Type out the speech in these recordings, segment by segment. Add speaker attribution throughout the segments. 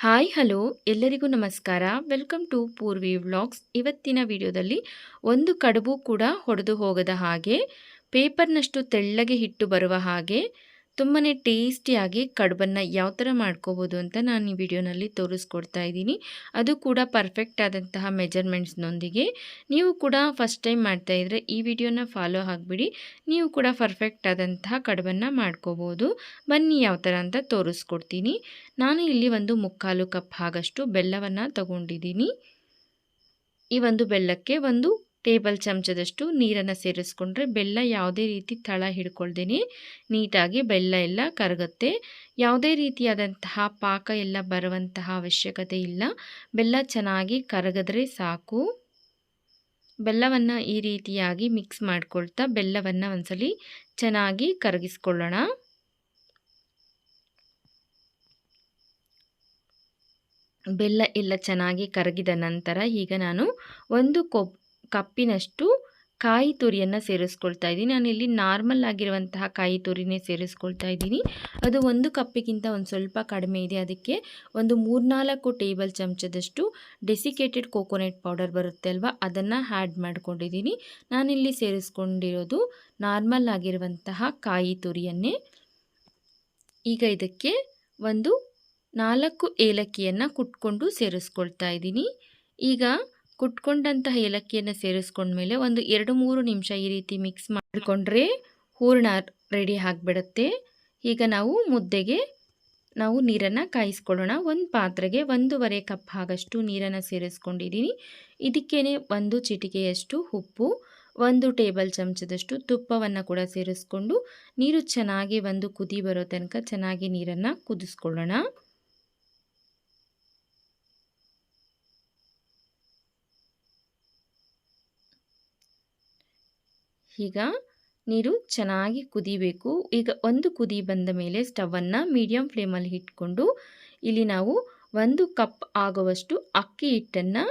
Speaker 1: Hi, hello, ಎಲ್ಲರಿಗೂ ನಮಸ್ಕಾರ. Welcome to Purvi vlogs ಇವತ್ತಿನ ವಿಡಿಯೋದಲ್ಲಿ ಒಂದು ಕಡುಬು ಕೂಡ ಹೊಡೆದು ಹೋಗದ ಹಾಗೆ ಪೇಪರ್ನಷ್ಟು ತೆಳ್ಳಗೆ ಹಿಟ್ಟು ಬರುವ ಹಾಗೆ ತುಂಬಾ ಟೇಸ್ಟಿಯಾಗಿ ಕಡುಬನ್ನು ಯಾವ ಥರ ಮಾಡ್ಕೋಬೋದು ಅಂತ ನಾನು ಈ ವಿಡಿಯೋನಲ್ಲಿ ತೋರಿಸ್ಕೊಡ್ತಾ ಇದ್ದೀನಿ. ಅದು ಕೂಡ ಪರ್ಫೆಕ್ಟ್ ಆದಂತಹ ಮೆಜರ್ಮೆಂಟ್ಸ್ನೊಂದಿಗೆ ನೀವು ಕೂಡ ಫಸ್ಟ್ ಟೈಮ್ ಮಾಡ್ತಾ ಇದ್ದರೆ ಈ ವಿಡಿಯೋನ ಫಾಲೋ ಆಗಿಬಿಡಿ. ನೀವು ಕೂಡ ಪರ್ಫೆಕ್ಟ್ ಆದಂತಹ ಕಡುಬನ್ನು ಮಾಡ್ಕೋಬೋದು. ಬನ್ನಿ ಯಾವ ಥರ ಅಂತ ತೋರಿಸ್ಕೊಡ್ತೀನಿ. ನಾನು ಇಲ್ಲಿ ಒಂದು ಮುಕ್ಕಾಲು ಕಪ್ ಆಗಷ್ಟು ಬೆಲ್ಲವನ್ನು ತಗೊಂಡಿದ್ದೀನಿ. ಈ ಒಂದು ಬೆಲ್ಲಕ್ಕೆ ಒಂದು ಟೇಬಲ್ ಚಮಚದಷ್ಟು ನೀರನ್ನು ಸೇರಿಸ್ಕೊಂಡ್ರೆ ಬೆಲ್ಲ ಯಾವುದೇ ರೀತಿ ತಳ ಹಿಡ್ಕೊಳ್ದೇನೆ ನೀಟಾಗಿ ಬೆಲ್ಲ ಎಲ್ಲ ಕರಗುತ್ತೆ. ಯಾವುದೇ ರೀತಿಯಾದಂತಹ ಪಾಕ ಎಲ್ಲ ಬರುವಂತಹ ಅವಶ್ಯಕತೆ ಇಲ್ಲ. ಬೆಲ್ಲ ಚೆನ್ನಾಗಿ ಕರಗಿದ್ರೆ ಸಾಕು. ಬೆಲ್ಲವನ್ನು ಈ ರೀತಿಯಾಗಿ ಮಿಕ್ಸ್ ಮಾಡ್ಕೊಳ್ತಾ ಬೆಲ್ಲವನ್ನು ಒಂದ್ಸಲಿ ಚೆನ್ನಾಗಿ ಕರಗಿಸ್ಕೊಳ್ಳೋಣ. ಬೆಲ್ಲ ಎಲ್ಲ ಚೆನ್ನಾಗಿ ಕರಗಿದ ನಂತರ ಈಗ ನಾನು ಒಂದು ಕೊಬ್ ಕಪ್ಪಿನಷ್ಟು ಕಾಯಿ ತುರಿಯನ್ನು ಸೇರಿಸ್ಕೊಳ್ತಾ ಇದ್ದೀನಿ. ನಾನಿಲ್ಲಿ ನಾರ್ಮಲ್ ಆಗಿರುವಂತಹ ಕಾಯಿ ತುರಿನೇ ಸೇರಿಸ್ಕೊಳ್ತಾ ಇದ್ದೀನಿ. ಅದು ಒಂದು ಕಪ್ಪಿಗಿಂತ ಒಂದು ಸ್ವಲ್ಪ ಕಡಿಮೆ ಇದೆ. ಅದಕ್ಕೆ ಒಂದು ಮೂರ್ನಾಲ್ಕು ಟೇಬಲ್ ಚಮಚದಷ್ಟು ಡೆಸಿಕೇಟೆಡ್ ಕೋಕೋನಟ್ ಪೌಡರ್ ಬರುತ್ತೆ ಅಲ್ವಾ? ಅದನ್ನು ಆ್ಯಡ್ ಮಾಡ್ಕೊಂಡಿದ್ದೀನಿ. ನಾನಿಲ್ಲಿ ಸೇರಿಸ್ಕೊಂಡಿರೋದು ನಾರ್ಮಲ್ ಆಗಿರುವಂತಹ ಕಾಯಿ ತುರಿಯನ್ನೇ. ಈಗ ಇದಕ್ಕೆ ಒಂದು ನಾಲ್ಕು ಏಲಕ್ಕಿಯನ್ನು ಕುಟ್ಕೊಂಡು ಸೇರಿಸ್ಕೊಳ್ತಾ ಇದ್ದೀನಿ. ಈಗ ಕುಟ್ಕೊಂಡಂತಹ ಏಲಕ್ಕಿಯನ್ನು ಸೇರಿಸ್ಕೊಂಡ್ಮೇಲೆ ಒಂದು ಎರಡು ಮೂರು ನಿಮಿಷ ಈ ರೀತಿ ಮಿಕ್ಸ್ ಮಾಡಿಕೊಂಡ್ರೆ ಹೂರ್ಣ ರೆಡಿ ಆಗಿಬಿಡುತ್ತೆ. ಈಗ ನಾವು ಮುದ್ದೆಗೆ ನಾವು ನೀರನ್ನು ಕಾಯಿಸ್ಕೊಳ್ಳೋಣ. ಒಂದು ಪಾತ್ರೆಗೆ ಒಂದೂವರೆ ಕಪ್ ಆಗಷ್ಟು ನೀರನ್ನು ಸೇರಿಸ್ಕೊಂಡಿದ್ದೀನಿ. ಇದಕ್ಕೇ ಒಂದು ಚಿಟಿಕೆಯಷ್ಟು ಉಪ್ಪು, ಒಂದು ಟೇಬಲ್ ಚಮಚದಷ್ಟು ತುಪ್ಪವನ್ನು ಕೂಡ ಸೇರಿಸ್ಕೊಂಡು ನೀರು ಚೆನ್ನಾಗಿ ಒಂದು ಕುದಿ ಬರೋ ತನಕ ಚೆನ್ನಾಗಿ ನೀರನ್ನು ಕುದಿಸ್ಕೊಳ್ಳೋಣ. ಈಗ ನೀರು ಚೆನ್ನಾಗಿ ಕುದಿಬೇಕು. ಈಗ ಒಂದು ಕುದಿ ಬಂದ ಮೇಲೆ ಸ್ಟವನ್ನು ಮೀಡಿಯಮ್ ಫ್ಲೇಮಲ್ಲಿ ಇಟ್ಕೊಂಡು ಇಲ್ಲಿ ನಾವು ಒಂದು ಕಪ್ ಆಗುವಷ್ಟು ಅಕ್ಕಿ ಹಿಟ್ಟನ್ನು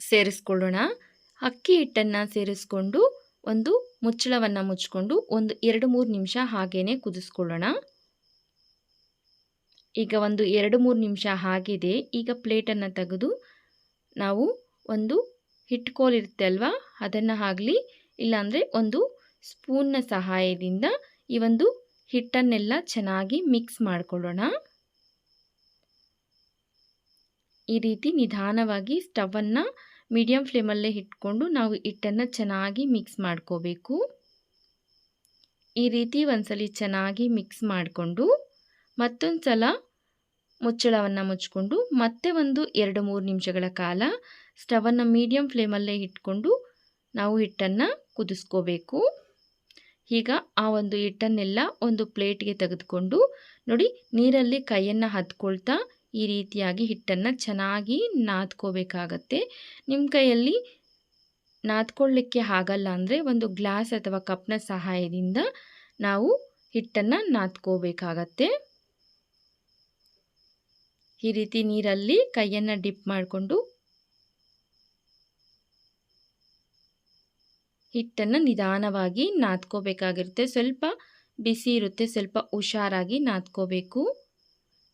Speaker 1: ಸೇರಿಸ್ಕೊಳ್ಳೋಣ. ಅಕ್ಕಿ ಹಿಟ್ಟನ್ನು ಸೇರಿಸ್ಕೊಂಡು ಒಂದು ಮುಚ್ಚಳವನ್ನು ಮುಚ್ಕೊಂಡು ಒಂದು ಎರಡು ಮೂರು ನಿಮಿಷ ಹಾಗೇ ಕುದಿಸ್ಕೊಳ್ಳೋಣ. ಈಗ ಒಂದು ಎರಡು ಮೂರು ನಿಮಿಷ ಆಗಿದೆ. ಈಗ ಪ್ಲೇಟನ್ನು ತೆಗೆದು ನಾವು ಒಂದು ಹಿಟ್ಕೋಲಿರುತ್ತೆ ಅಲ್ವಾ? ಅದನ್ನು ಆಗಲಿ ಇಲ್ಲಾಂದರೆ ಒಂದು ಸ್ಪೂನ್ನ ಸಹಾಯದಿಂದ ಈ ಒಂದು ಹಿಟ್ಟನ್ನೆಲ್ಲ ಚೆನ್ನಾಗಿ ಮಿಕ್ಸ್ ಮಾಡಿಕೊಳ್ಳೋಣ. ಈ ರೀತಿ ನಿಧಾನವಾಗಿ ಸ್ಟವನ್ನು ಮೀಡಿಯಂ ಫ್ಲೇಮಲ್ಲೇ ಇಟ್ಕೊಂಡು ನಾವು ಹಿಟ್ಟನ್ನು ಚೆನ್ನಾಗಿ ಮಿಕ್ಸ್ ಮಾಡ್ಕೋಬೇಕು. ಈ ರೀತಿ ಒಂದ್ಸಲಿ ಚೆನ್ನಾಗಿ ಮಿಕ್ಸ್ ಮಾಡಿಕೊಂಡು ಮತ್ತೊಂದು ಸಲ ಮುಚ್ಚಳವನ್ನು ಮುಚ್ಕೊಂಡು ಮತ್ತೆ ಒಂದು ಎರಡು ಮೂರು ನಿಮಿಷಗಳ ಕಾಲ ಸ್ಟವನ್ನು ಮೀಡಿಯಂ ಫ್ಲೇಮಲ್ಲೇ ಇಟ್ಕೊಂಡು ನಾವು ಹಿಟ್ಟನ್ನು ಕುದಿಸ್ಕೋಬೇಕು. ಈಗ ಆ ಒಂದು ಹಿಟ್ಟನ್ನೆಲ್ಲ ಒಂದು ಪ್ಲೇಟ್ಗೆ ತೆಗೆದುಕೊಂಡು ನೋಡಿ ನೀರಲ್ಲಿ ಕೈಯನ್ನು ಹತ್ಕೊಳ್ತಾ ಈ ರೀತಿಯಾಗಿ ಹಿಟ್ಟನ್ನು ಚೆನ್ನಾಗಿ ನಾದ್ಕೋಬೇಕಾಗತ್ತೆ. ನಿಮ್ಮ ಕೈಯಲ್ಲಿ ನಾದ್ಕೊಳ್ಳಿಕ್ಕೆ ಆಗಲ್ಲ ಅಂದರೆ ಒಂದು ಗ್ಲಾಸ್ ಅಥವಾ ಕಪ್ನ ಸಹಾಯದಿಂದ ನಾವು ಹಿಟ್ಟನ್ನು ನಾದ್ಕೋಬೇಕಾಗತ್ತೆ. ಈ ರೀತಿ ನೀರಲ್ಲಿ ಕೈಯನ್ನು ಡಿಪ್ ಮಾಡಿಕೊಂಡು ಹಿಟ್ಟನ್ನು ನಿಧಾನವಾಗಿ ನಾದ್ಕೋಬೇಕಾಗಿರುತ್ತೆ. ಸ್ವಲ್ಪ ಬಿಸಿ ಇರುತ್ತೆ, ಸ್ವಲ್ಪ ಹುಷಾರಾಗಿ ನಾದ್ಕೋಬೇಕು.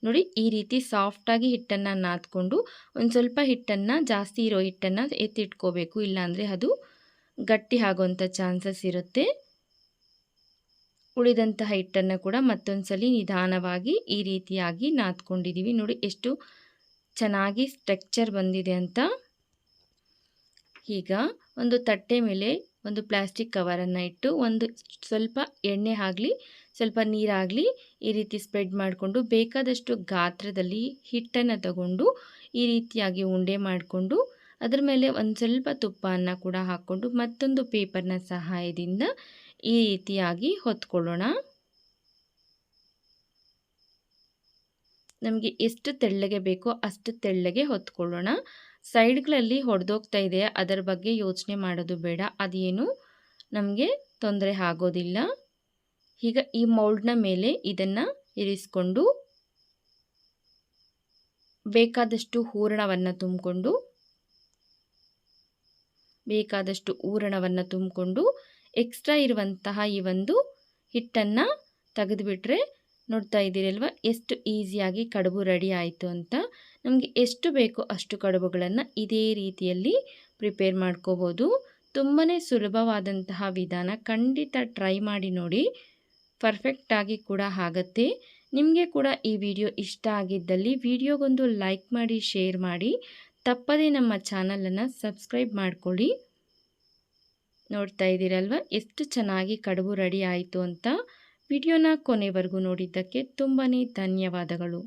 Speaker 1: ನೋಡಿ, ಈ ರೀತಿ ಸಾಫ್ಟಾಗಿ ಹಿಟ್ಟನ್ನು ನಾದ್ಕೊಂಡು ಒಂದು ಸ್ವಲ್ಪ ಹಿಟ್ಟನ್ನು, ಜಾಸ್ತಿ ಇರೋ ಹಿಟ್ಟನ್ನು ಎತ್ತಿಟ್ಕೋಬೇಕು. ಇಲ್ಲಾಂದರೆ ಅದು ಗಟ್ಟಿ ಆಗುವಂಥ ಚಾನ್ಸಸ್ ಇರುತ್ತೆ. ಉಳಿದಂತಹ ಹಿಟ್ಟನ್ನು ಕೂಡ ಮತ್ತೊಂದು ಸಲ ನಿಧಾನವಾಗಿ ಈ ರೀತಿಯಾಗಿ ನಾದ್ಕೊಂಡಿದ್ದೀವಿ ನೋಡಿ, ಎಷ್ಟು ಚೆನ್ನಾಗಿ ಸ್ಟ್ರಕ್ಚರ್ ಬಂದಿದೆ ಅಂತ. ಈಗ ಒಂದು ತಟ್ಟೆ ಮೇಲೆ ಒಂದು ಪ್ಲಾಸ್ಟಿಕ್ ಕವರನ್ನು ಇಟ್ಟು ಒಂದು ಸ್ವಲ್ಪ ಎಣ್ಣೆ ಆಗಲಿ ಸ್ವಲ್ಪ ನೀರಾಗಲಿ, ಈ ರೀತಿ ಸ್ಪ್ರೆಡ್ ಮಾಡಿಕೊಂಡು ಬೇಕಾದಷ್ಟು ಗಾತ್ರದಲ್ಲಿ ಹಿಟ್ಟನ್ನು ತಗೊಂಡು ಈ ರೀತಿಯಾಗಿ ಉಂಡೆ ಮಾಡಿಕೊಂಡು ಅದರ ಮೇಲೆ ಒಂದು ಸ್ವಲ್ಪ ತುಪ್ಪವನ್ನು ಕೂಡ ಹಾಕ್ಕೊಂಡು ಮತ್ತೊಂದು ಪೇಪರ್ನ ಸಹಾಯದಿಂದ ಈ ರೀತಿಯಾಗಿ ಹೊತ್ಕೊಳ್ಳೋಣ. ನಮಗೆ ಎಷ್ಟು ತೆಳ್ಳಗೆ ಬೇಕೋ ಅಷ್ಟು ತೆಳ್ಳಗೆ ಹೊತ್ಕೊಳ್ಳೋಣ. ಸೈಡ್ಗಳಲ್ಲಿ ಹೊಡೆದೋಗ್ತಾ ಇದೆ. ಅದರ ಬಗ್ಗೆ ಯೋಚನೆ ಮಾಡೋದು ಬೇಡ. ಅದೇನು ನಮಗೆ ತೊಂದರೆ ಆಗೋದಿಲ್ಲ. ಈಗ ಈ ಮೌಲ್ಡ್ನ ಮೇಲೆ ಇದನ್ನು ಇರಿಸ್ಕೊಂಡು ಬೇಕಾದಷ್ಟು ಹೂರಣವನ್ನು ತುಂಬಿಕೊಂಡು ಬೇಕಾದಷ್ಟು ಹೂರಣವನ್ನು ತುಂಬಿಕೊಂಡು ಎಕ್ಸ್ಟ್ರಾ ಇರುವಂತಹ ಈ ಒಂದು ಹಿಟ್ಟನ್ನು ತೆಗೆದುಬಿಟ್ರೆ ನೋಡ್ತಾ ಇದ್ದೀರಲ್ವ? ಎಷ್ಟು ಈಸಿಯಾಗಿ ಕಡುಬು ರೆಡಿ ಆಯಿತು ಅಂತ. ನಮಗೆ ಎಷ್ಟು ಬೇಕೋ ಅಷ್ಟು ಕಡುಬುಗಳನ್ನು ಇದೇ ರೀತಿಯಲ್ಲಿ ಪ್ರಿಪೇರ್ ಮಾಡ್ಕೋಬೋದು. ತುಂಬಾ ಸುಲಭವಾದಂತಹ ವಿಧಾನ ಖಂಡಿತ ಟ್ರೈ ಮಾಡಿ ನೋಡಿ. ಪರ್ಫೆಕ್ಟಾಗಿ ಕೂಡ ಆಗುತ್ತೆ. ನಿಮಗೆ ಕೂಡ ಈ ವಿಡಿಯೋ ಇಷ್ಟ ಆಗಿದ್ದಲ್ಲಿ ವಿಡಿಯೋಗೊಂದು ಲೈಕ್ ಮಾಡಿ, ಶೇರ್ ಮಾಡಿ. ತಪ್ಪದೇ ನಮ್ಮ ಚಾನಲನ್ನು ಸಬ್ಸ್ಕ್ರೈಬ್ ಮಾಡಿಕೊಳ್ಳಿ. ನೋಡ್ತಾ ಇದ್ದೀರಲ್ವ? ಎಷ್ಟು ಚೆನ್ನಾಗಿ ಕಡುಬು ರೆಡಿ ಆಯಿತು ಅಂತ. ವಿಡಿಯೋನ ಕೊನೆವರೆಗೂ ನೋಡಿದ್ದಕ್ಕೆ ತುಂಬಾ ಧನ್ಯವಾದಗಳು.